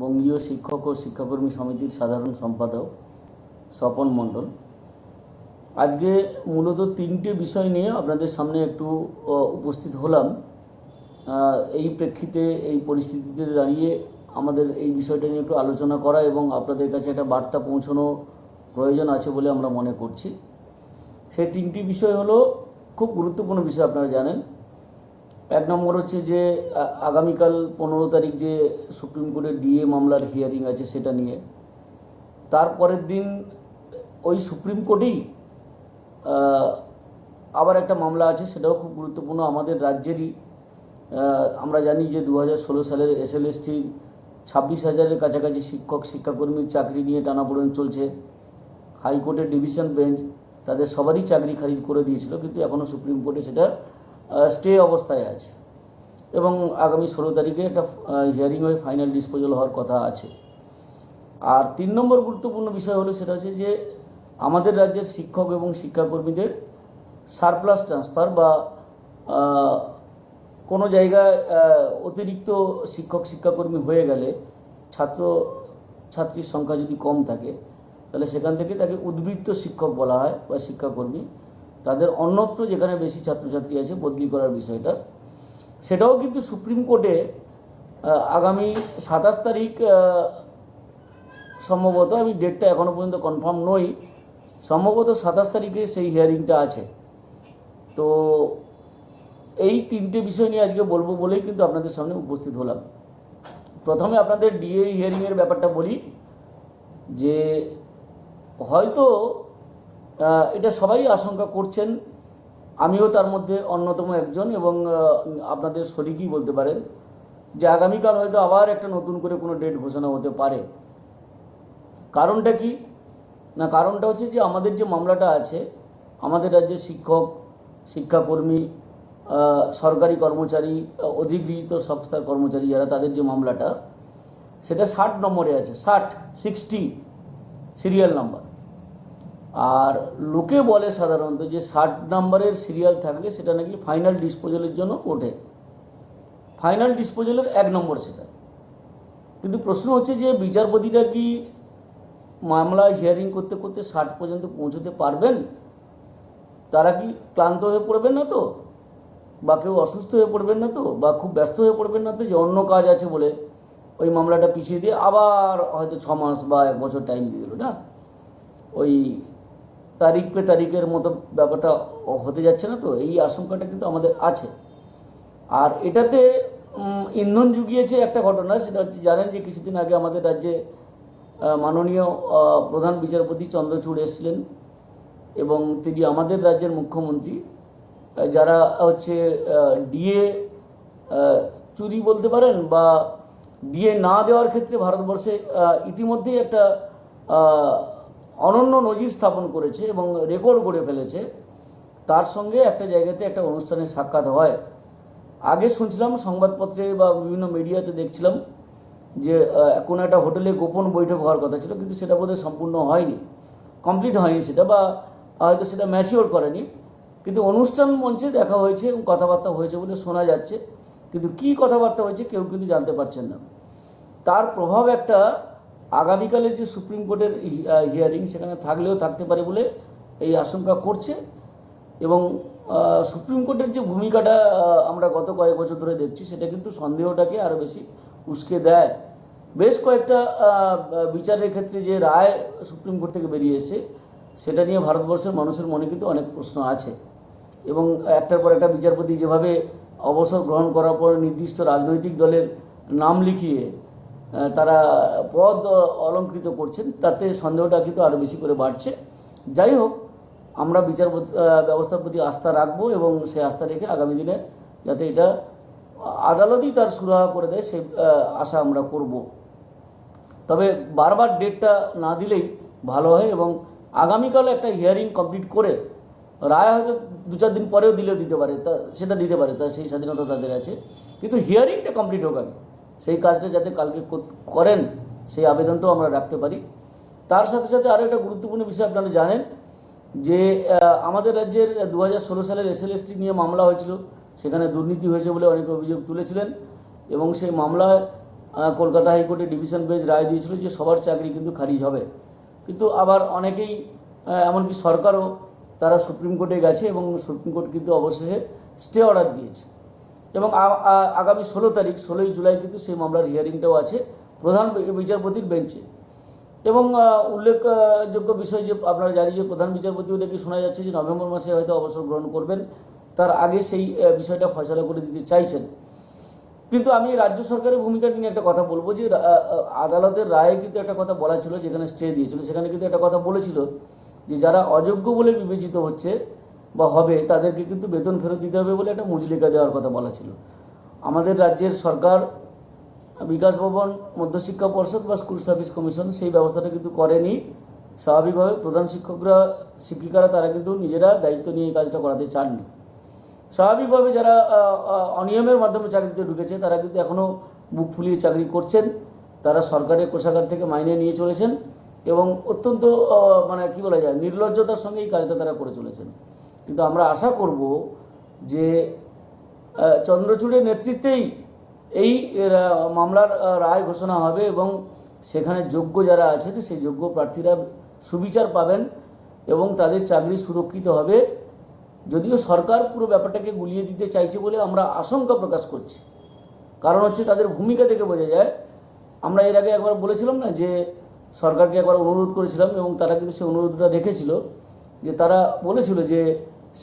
বঙ্গীয় শিক্ষক ও শিক্ষাকর্মী সমিতির সাধারণ সম্পাদক স্বপন মণ্ডল। আজকে মূলত তিনটে বিষয় নিয়ে আপনাদের সামনে একটু উপস্থিত হলাম। এই প্রেক্ষিতে এই পরিস্থিতিতে দাঁড়িয়ে আমাদের এই বিষয়টা নিয়ে একটু আলোচনা করা এবং আপনাদের কাছে একটা বার্তা পৌঁছানো প্রয়োজন আছে বলে আমরা মনে করছি। সেই তিনটি বিষয় হলো, খুব গুরুত্বপূর্ণ বিষয় আপনারা জানেন। এক নম্বর হচ্ছে যে আগামীকাল পনেরো তারিখ যে সুপ্রিম কোর্টের ডিএ মামলার হিয়ারিং আছে সেটা নিয়ে। তারপরের দিন ওই সুপ্রিম কোর্টেই আবার একটা মামলা আছে, সেটাও খুব গুরুত্বপূর্ণ আমাদের রাজ্যেরই। আমরা জানি যে দু হাজার ষোলো সালের এসএলএসটির ছাব্বিশ হাজারের কাছাকাছি শিক্ষক, শিক্ষাকর্মীর চাকরি নিয়ে টানাপোড়েন চলছে। হাইকোর্টের ডিভিশন বেঞ্চ তাদের সবারই চাকরি খারিজ করে দিয়েছিল, কিন্তু এখনও সুপ্রিম কোর্টে সেটা স্টে অবস্থায় আছে। এবং আগামী ষোলো তারিখে একটা হিয়ারিং হয়ে ফাইনাল ডিসপোজাল হওয়ার কথা আছে। আর তিন নম্বর গুরুত্বপূর্ণ বিষয় হলো সেটা হচ্ছে যে, আমাদের রাজ্যের শিক্ষক এবং শিক্ষাকর্মীদের সারপ্লাস ট্রান্সফার বা কোনো জায়গায় অতিরিক্ত শিক্ষক, শিক্ষাকর্মী হয়ে গেলে ছাত্র, ছাত্রীর সংখ্যা যদি কম থাকে, তাহলে সেখান থেকে তাকে উদ্বৃত্ত শিক্ষক বলা হয় বা শিক্ষাকর্মী। তাদের অন্যত্র যেখানে বেশি ছাত্রছাত্রী আছে বদলি করার বিষয়টা। সেটাও কিন্তু সুপ্রিম কোর্টে আগামী সাতাশ তারিখ সম্ভবত, আমি ডেটটা এখনও পর্যন্ত কনফার্ম নই, সম্ভবত সাতাশ তারিখে সেই হিয়ারিংটা আছে। তো এই তিনটে বিষয় নিয়ে আজকে বলব বলেই কিন্তু আপনাদের সামনে উপস্থিত হলাম। প্রথমে আপনাদের ডিএ হিয়ারিংয়ের ব্যাপারটা বলি, যে হয়তো এটা সবাই আশঙ্কা করছেন। আমিও তার মধ্যে অন্যতম একজন এবং আপনাদের শরিকই বলতে পারেন যে আগামীকাল হয়তো আবার একটা নতুন করে কোনো ডেট ঘোষণা হতে পারে। কারণটা কি? না, কারণটা হচ্ছে যে আমাদের যে মামলাটা আছে, আমাদের রাজ্যে শিক্ষক, শিক্ষাকর্মী সরকারি কর্মচারী অধিগৃহীত সংস্থার কর্মচারী যারা তাদের যে মামলাটা, সেটা ষাট নম্বরে আছে, ষাট সিক্সটি সিরিয়াল নাম্বার আর লোকে বলে সাধারণত যে ষাট নাম্বারের সিরিয়াল থাকলে সেটা নাকি ফাইনাল ডিসপোজালের জন্য ওঠে। ফাইনাল ডিসপোজালের এক নম্বর সেটা। কিন্তু প্রশ্ন হচ্ছে যে বিচারপতিরা কি মামলা হিয়ারিং করতে করতে ষাট পর্যন্ত পৌঁছতে পারবেন? তারা কি ক্লান্ত হয়ে পড়বেন না তো? বা কেউ অসুস্থ হয়ে পড়বেন না তো? বা খুব ব্যস্ত হয়ে পড়বেন না তো? যে অন্য কাজ আছে বলে ওই মামলাটা পিছিয়ে দিয়ে আবার হয়তো ছ মাস বা এক বছর টাইম দিয়ে দিল না? ওই তারিখ পে তারিখের মতো ব্যাপারটা হতে যাচ্ছে না তো, এই আশঙ্কাটা কিন্তু আমাদের আছে। আর এটাতে ইন্ধন জুগিয়েছে একটা ঘটনা, সেটা হচ্ছে জানেন যে কিছুদিন আগে আমাদের রাজ্যে মাননীয় প্রধান বিচারপতি চন্দ্রচূড় এসেছিলেন এবং তিনি আমাদের রাজ্যের মুখ্যমন্ত্রী। যারা হচ্ছে ডিএ চুরি বলতে পারেন বা ডিএ না দেওয়ার ক্ষেত্রে ভারতবর্ষে ইতিমধ্যেই একটা অনন্য নজির স্থাপন করেছে এবং রেকর্ড গড়ে ফেলেছে। তার সঙ্গে একটা জায়গাতে একটা অনুষ্ঠানে সাক্ষাৎ হয়। আগে শুনছিলাম সংবাদপত্রে বা বিভিন্ন মিডিয়াতে দেখছিলাম যে কোনো একটা হোটেলে গোপন বৈঠক হওয়ার কথা ছিল, কিন্তু সেটা বোধহয় সম্পূর্ণ হয়নি। কমপ্লিট হয়নি সেটা বা, হয়তো সেটা ম্যাচিওর করেনি। কিন্তু অনুষ্ঠান মঞ্চে দেখা হয়েছে এবং কথাবার্তা হয়েছে বলে শোনা যাচ্ছে। কিন্তু কী কথাবার্তা হয়েছে কেউ কিন্তু জানতে পারছেন না। তার প্রভাব একটা আগামীকালের যে সুপ্রিম কোর্টের হিয়ারিং সেখানে থাকলেও থাকতে পারে বলে এই আশঙ্কা করছে এবং সুপ্রিম কোর্টের যে ভূমিকাটা আমরা গত কয়েক বছর ধরে দেখছি সেটা কিন্তু সন্দেহটাকে আরও বেশি উস্কে দেয়। বেশ কয়েকটা বিচারের ক্ষেত্রে যে রায় সুপ্রিম কোর্ট থেকে বেরিয়ে এসে সেটা নিয়ে ভারতবর্ষের মানুষের মনে কিন্তু অনেক প্রশ্ন আছে। এবং একটার পর একটা বিচারপতি যেভাবে অবসর গ্রহণ করার পর নির্দিষ্ট রাজনৈতিক দলের নাম লিখিয়ে তারা পদ অলঙ্কৃত করছেন, তাতে সন্দেহটা কিন্তু আরও বেশি করে বাড়ছে। যাই হোক, আমরা বিচার ব্যবস্থার প্রতি আস্থা রাখব এবং সেই আস্থা রেখে আগামী দিনে যাতে এটা আদালতই তার সুরাহা করে দেয়, সে আশা আমরা করব। তবে বারবার ডেটটা না দিলেই ভালো হয় এবং আগামীকাল একটা হিয়ারিং কমপ্লিট করে রায় হয়তো দু চার দিন পরেও দিলেও দিতে পারে, তা সেটা দিতে পারে, তা সেই স্বাধীনতা তাদের আছে। কিন্তু হিয়ারিংটা কমপ্লিট হোক আগে। সেই কাজটা যাতে কালকে করেন, সেই আবেদনটাও আমরা রাখতে পারি। তার সাথে সাথে আরও একটা গুরুত্বপূর্ণ বিষয় আপনারা জানেন, যে আমাদের রাজ্যের দু হাজার ষোলো সালের এসএলএসটি নিয়ে মামলা হয়েছিল। সেখানে দুর্নীতি হয়েছে বলে অনেকে অভিযোগ তুলেছিলেন এবং সেই মামলায় কলকাতা হাইকোর্টে ডিভিশন বেঞ্চ রায় দিয়েছিল যে সবার চাকরি কিন্তু খারিজ হবে। কিন্তু আবার অনেকেই এমনকি সরকারও তারা সুপ্রিম কোর্টে গেছে এবং সুপ্রিম কোর্ট কিন্তু অবশেষে স্টে অর্ডার দিয়েছে। এবং আগামী ষোলো তারিখ, ষোলোই জুলাই কিন্তু সেই মামলার হিয়ারিংটাও আছে, প্রধান বিচারপতির বেঞ্চে এবং উল্লেখযোগ্য বিষয় যে আপনারা জানি যে প্রধান বিচারপতিও নাকি শোনা যাচ্ছে যে নভেম্বর মাসে হয়তো অবসর গ্রহণ করবেন, তার আগে সেই বিষয়টা ফয়সলা করে দিতে চাইছেন। কিন্তু আমি রাজ্য সরকারের ভূমিকা নিয়ে একটা কথা বলব যে আদালতের রায়ে কিন্তু একটা কথা বলা ছিল, যেখানে স্টে দিয়েছিল, সেখানে কিন্তু একটা কথা বলেছিল যে যারা অযোগ্য বলে বিবেচিত হচ্ছে বা হবে, তাদেরকে কিন্তু বেতন ফেরত দিতে হবে বলে একটা মুজলিকা দেওয়ার কথা বলা ছিল। আমাদের রাজ্যের সরকার, বিকাশ ভবন, মধ্যশিক্ষা পর্ষদ বা স্কুল সার্ভিস কমিশন সেই ব্যবস্থাটা কিন্তু করেনি। স্বাভাবিকভাবে প্রধান শিক্ষকরা, শিক্ষিকারা তারা কিন্তু নিজেরা দায়িত্ব নিয়ে কাজটা করাতে চাননি। স্বাভাবিকভাবে যারা অনিয়মের মাধ্যমে চাকরিতে ঢুকেছে, তারা কিন্তু এখনও বুক ফুলিয়ে চাকরি করছেন। তারা সরকারের কোষাগার থেকে মাইনে নিয়ে চলেছেন এবং অত্যন্ত মানে কি বলা যায়, নির্লজ্জতার সঙ্গে এই কাজটা তারা করে চলেছেন। কিন্তু আমরা আশা করব যে চন্দ্রচূড়ের নেতৃত্বেই এই মামলার রায় ঘোষণা হবে এবং সেখানে যোগ্য যারা আছেন সেই যোগ্য প্রার্থীরা সুবিচার পাবেন এবং তাদের চাকরি সুরক্ষিত হবে। যদিও সরকার পুরো ব্যাপারটাকে গুলিয়ে দিতে চাইছে বলে আমরা আশঙ্কা প্রকাশ করছি। কারণ হচ্ছে তাদের ভূমিকা থেকে বোঝা যায়। আমরা এর আগে একবার বলেছিলাম না যে, সরকারকে একবার অনুরোধ করেছিলাম এবং তারা কিন্তু সেই অনুরোধটা রেখেছিল যে, তারা বলেছিল যে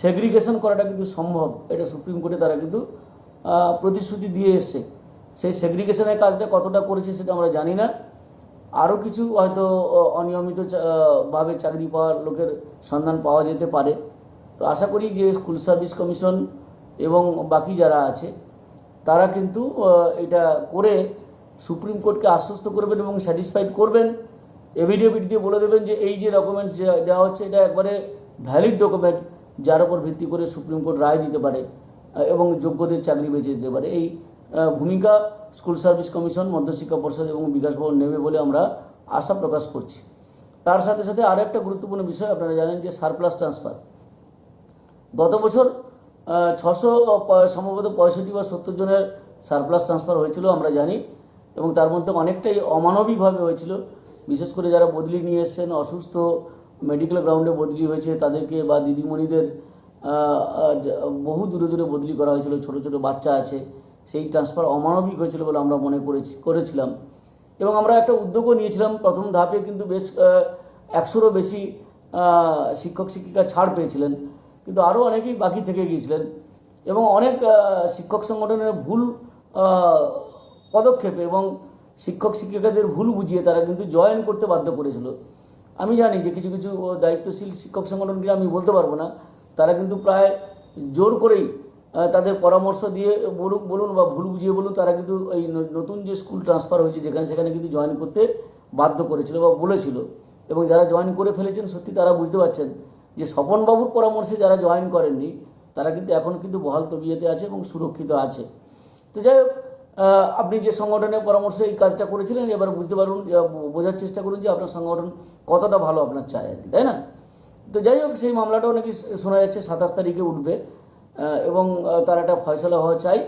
সেগ্রিগেশন করাটা কিন্তু সম্ভব। এটা সুপ্রিম কোর্টে তারা কিন্তু প্রতিশ্রুতি দিয়ে এসছে। সেই সেগ্রিগেশনের কাজটা কতটা করেছে সেটা আমরা জানি না। আরও কিছু হয়তো অনিয়মিত ভাবে চাকরি পাওয়ার লোকের সন্ধান পাওয়া যেতে পারে। তো আশা করি যে স্কুল সার্ভিস কমিশন এবং বাকি যারা আছে, তারা কিন্তু এটা করে সুপ্রিম কোর্টকে আশ্বস্ত করবেন এবং স্যাটিসফাইড করবেন। এভিডেভিট দিয়ে বলে দেবেন যে এই যে ডকুমেন্ট দেওয়া হচ্ছে, এটা একবারে ভ্যালিড ডকুমেন্ট যার উপর ভিত্তি করে সুপ্রিম কোর্ট রায় দিতে পারে এবং যোগ্যদের চাকরি বেঁচে দিতে পারে। এই ভূমিকা স্কুল সার্ভিস কমিশন, মধ্যশিক্ষা পর্ষদ এবং বিকাশ ভবন নেবে বলে আমরা আশা প্রকাশ করছি। তার সাথে সাথে আরও একটা গুরুত্বপূর্ণ বিষয় আপনারা জানেন যে সারপ্লাস ট্রান্সফার। গত বছর ছশো সম্ভবত পঁয়ষট্টি বা সত্তর জনের সারপ্লাস ট্রান্সফার হয়েছিল, আমরা জানি, এবং তার মধ্যে অনেকটাই অমানবিকভাবে হয়েছিল। বিশেষ করে যারা বদলি নিয়ে এসছেন, অসুস্থ মেডিকেল গ্রাউন্ডে বদলি হয়েছে, তাদেরকে বা দিদিমণিদের বহু দূরে দূরে বদলি করা হয়েছিল, ছোট ছোট বাচ্চা আছে, সেই ট্রান্সফার অমানবিক হয়েছিল বলে আমরা মনে করেছি, করেছিলাম। এবং আমরা একটা উদ্যোগও নিয়েছিলাম, প্রথম ধাপে কিন্তু বেশ একশোরও বেশি শিক্ষক শিক্ষিকা ছাড় পেয়েছিলেন, কিন্তু আরও অনেকেই বাকি থেকে গিয়েছিলেন। এবং অনেক শিক্ষক সংগঠনের ভুল পদক্ষেপে এবং শিক্ষক শিক্ষিকাদের ভুল বুঝিয়ে তারা কিন্তু জয়েন করতে বাধ্য করেছিল। আমি জানি যে কিছু কিছু দায়িত্বশীল শিক্ষক সংগঠনকে আমি বলতে পারব না। তারা কিন্তু প্রায় জোর করেই তাদের পরামর্শ দিয়ে বলুন বলুন বা ভুল বুঝিয়ে বলুন, তারা কিন্তু এই নতুন যে স্কুল ট্রান্সফার হয়েছে যেখানে, সেখানে কিন্তু জয়েন করতে বাধ্য করেছিল বা বলেছিল। এবং যারা জয়েন করে ফেলেছেন, সত্যি তারা বুঝতে পারছেন যে স্বপনবাবুর পরামর্শে যারা জয়েন করেননি, তারা কিন্তু এখন কিন্তু বহাল তবিয়েতে আছে এবং সুরক্ষিত আছে। তো যাই হোক আপনি যে সংগঠনের পরামর্শে এই কাজটা করেছিলেন, এবার বুঝতে পারুন বোঝার চেষ্টা করুন যে আপনার সংগঠন কতটা ভালো আপনার চায় আর কি, তাই না? তো যাই হোক, সেই মামলাটাও নাকি শোনা যাচ্ছে সাতাশ তারিখে উঠবে এবং তার একটা ফয়সলা হওয়া চাই।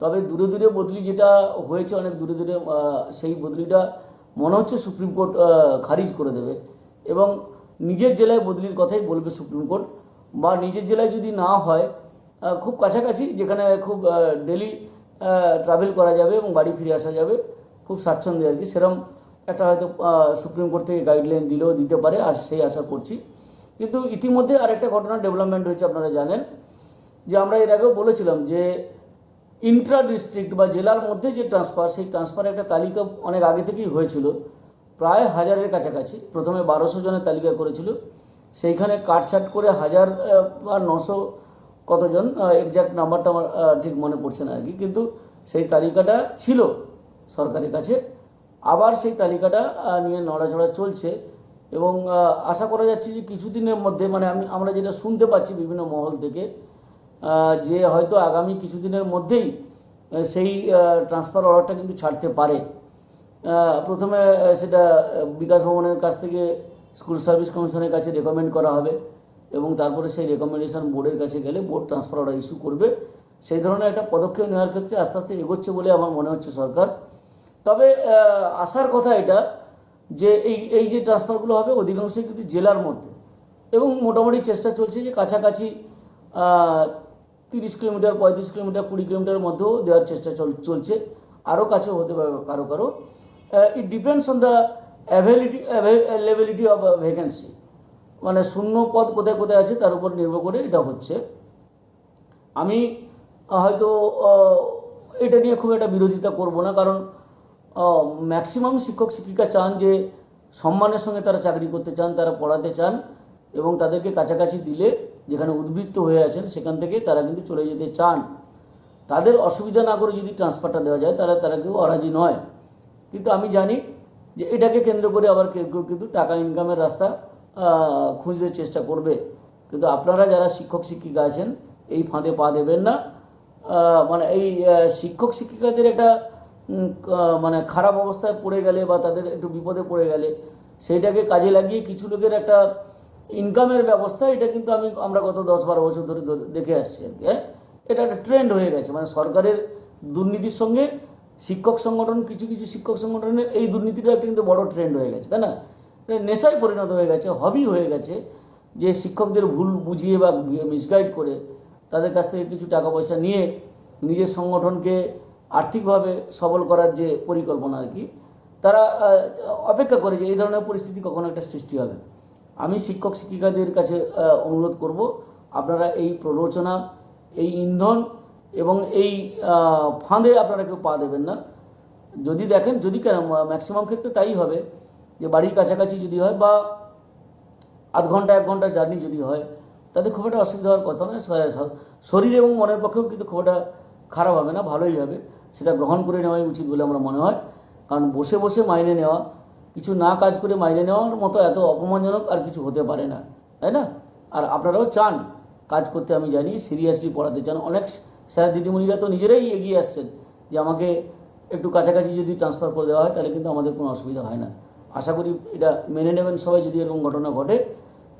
তবে দূরে দূরে বদলি যেটা হয়েছে, অনেক দূরে দূরে সেই বদলিটা মনে হচ্ছে সুপ্রিম কোর্ট খারিজ করে দেবে। এবং নিজের জেলায় বদলির কথাই বলবে সুপ্রিম কোর্ট, বা নিজের জেলায় যদি না হয় খুব কাছাকাছি, যেখানে খুব ডেলি ট্রাভেল করা যাবে এবং বাড়ি ফিরে আসা যাবে, খুব স্বাচ্ছন্দ্যে আর কি। সেরকম একটা হয়তো সুপ্রিম কোর্ট থেকে গাইডলাইন দিলেও দিতে পারে, আর সেই আশা করছি। কিন্তু ইতিমধ্যে আরেকটা ঘটনা ডেভেলপমেন্ট হয়েছে, আপনারা জানেন। যে আমরা এর আগেও বলেছিলাম যে ইন্ট্রা ডিস্ট্রিক্ট বা জেলার মধ্যে যে ট্রান্সফার সেই ট্রান্সফারের একটা তালিকা অনেক আগে থেকেই হয়েছিল। প্রায় হাজারের কাছাকাছি। প্রথমে বারোশো জনের তালিকা করেছিল। সেইখানে কাটছাট করে হাজার বা নশো কতজন এক্স্যাক্ট নাম্বারটা আমার ঠিক মনে পড়ছে না আর কি। কিন্তু সেই তালিকাটা ছিল সরকারের কাছে। আবার সেই তালিকাটা নিয়ে নড়াচড়া চলছে। এবং আশা করা যাচ্ছে যে কিছুদিনের মধ্যে মানে আমি, আমরা যেটা শুনতে পাচ্ছি বিভিন্ন মহল থেকে যে হয়তো আগামী কিছুদিনের মধ্যেই সেই ট্রান্সফার অর্ডারটা কিন্তু ছাড়তে পারে। প্রথমে সেটা বিকাশ ভবনের কাছ থেকে স্কুল সার্ভিস কমিশনের কাছে রেকমেন্ড করা হবে। এবং তারপরে সেই রেকমেন্ডেশন বোর্ডের কাছে গেলে বোর্ড ট্রান্সফার অর্ডার ইস্যু করবে। সেই ধরনের একটা পদক্ষেপ নেওয়ার ক্ষেত্রে আস্তে আস্তে এগোচ্ছে বলে আমার মনে হচ্ছে সরকার। তবে আসার কথা এটা যে এই এই যে ট্রান্সফারগুলো হবে অধিকাংশই কিন্তু জেলার মধ্যে। এবং মোটামুটি চেষ্টা চলছে যে কাছাকাছি তিরিশ কিলোমিটার, পঁয়ত্রিশ কিলোমিটার, কুড়ি কিলোমিটারের মধ্যেও দেওয়ার চেষ্টা চল- চলছে। আরও কাছে হতে পারে কারও কারও। It depends on the availity availability of vacancy মানে শূন্য পদ কোথায় কোথায় আছে তার উপর নির্ভর করে এটা হচ্ছে। আমি হয়তো এটা নিয়ে খুব একটা বিরোধিতা করব না, কারণ ম্যাক্সিমাম শিক্ষক শিক্ষিকা চান যে সম্মানের সঙ্গে তারা চাকরি করতে চান, তারা পড়াতে চান এবং তাদেরকে কাছাকাছি দিলে যেখানে উদ্বৃত্ত হয়ে আছেন সেখান থেকে তারা কিন্তু চলে যেতে চান। তাদের অসুবিধা না করে যদি ট্রান্সফারটা দেওয়া যায় তারা তারা কেউ অরাজি নয়। কিন্তু আমি জানি যে এটাকে কেন্দ্র করে আবার কেউ কেউ কিন্তু টাকা ইনকামের রাস্তা খুঁজতে চেষ্টা করবে। কিন্তু আপনারা যারা শিক্ষক শিক্ষিকা আছেন, এই ফাঁদে পা দেবেন না। মানে এই শিক্ষক শিক্ষিকাদের একটা মানে খারাপ অবস্থায় পড়ে গেলে বা তাদের একটু বিপদে পড়ে গেলে, সেইটাকে কাজে লাগিয়ে কিছু লোকের একটা ইনকামের ব্যবস্থা, এটা কিন্তু আমি, আমরা গত দশ বারো বছর ধরে দেখে আসছি আর কি হ্যাঁ? এটা একটা ট্রেন্ড হয়ে গেছে। মানে সরকারের দুর্নীতির সঙ্গে শিক্ষক সংগঠন, কিছু কিছু শিক্ষক সংগঠনের এই দুর্নীতিটা একটা কিন্তু বড় ট্রেন্ড হয়ে গেছে, তাই না? নেশায় পরিণত হয়ে গেছে হবি হয়ে গেছে, যে শিক্ষকদের ভুল বুঝিয়ে বা মিসগাইড করে তাদের কাছ থেকে কিছু টাকা পয়সা নিয়ে নিজের সংগঠনকে আর্থিকভাবে সবল করার যে পরিকল্পনা আর কি, তারা অপেক্ষা করে যে এই ধরনের পরিস্থিতি কখনো একটা সৃষ্টি হবে। আমি শিক্ষক শিক্ষিকাদের কাছে অনুরোধ করব, আপনারা এই প্ররোচনা, এই ইন্ধন এবং এই ফাঁদে আপনারা কেউ পা দেবেন না। যদি দেখেন, যদি কেন ম্যাক্সিমাম ক্ষেত্রে তাই হবে। যে বাড়ির কাছাকাছি যদি হয় বা আধ ঘণ্টা, এক ঘণ্টা জার্নি যদি হয়, তাতে খুব একটা অসুবিধা হওয়ার কথা নয়। শরীর এবং মনের পক্ষেও কিন্তু খুব একটা খারাপ হবে না, ভালোই হবে। সেটা গ্রহণ করে নেওয়াই উচিত বলে আমার মনে হয়। কারণ বসে বসে মাইনে নেওয়া, কিছু না কাজ করে মাইনে নেওয়ার মতো এত অপমানজনক আর কিছু হতে পারে না, তাই না? আর আপনারাও চান, কাজ করতে আমি জানি, সিরিয়াসলি পড়াতে চান। অনেক স্যার দিদিমণিরা তো নিজেরাই এগিয়ে আসছেন যে আমাকে একটু কাছাকাছি যদি ট্রান্সফার করে দেওয়া হয়, তাহলে কিন্তু আমাদের কোনো অসুবিধা হয় না। আশা করি এটা মেনে নেবেন সবাই, যদি এরকম ঘটনা ঘটে,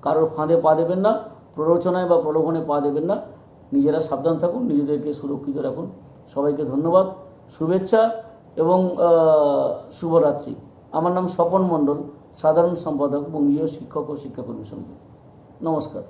কারোর ফাঁদে পা দেবেন না, প্ররোচনায় বা প্রলোভনে পা দেবেন না, নিজেরা সাবধান থাকুন, নিজেদেরকে সুরক্ষিত রাখুন। সবাইকে ধন্যবাদ, শুভেচ্ছা এবং শুভরাত্রি। আমার নাম স্বপন মণ্ডল, সাধারণ সম্পাদক বঙ্গীয় শিক্ষক ও শিক্ষাকর্মী সংঘ নমস্কার।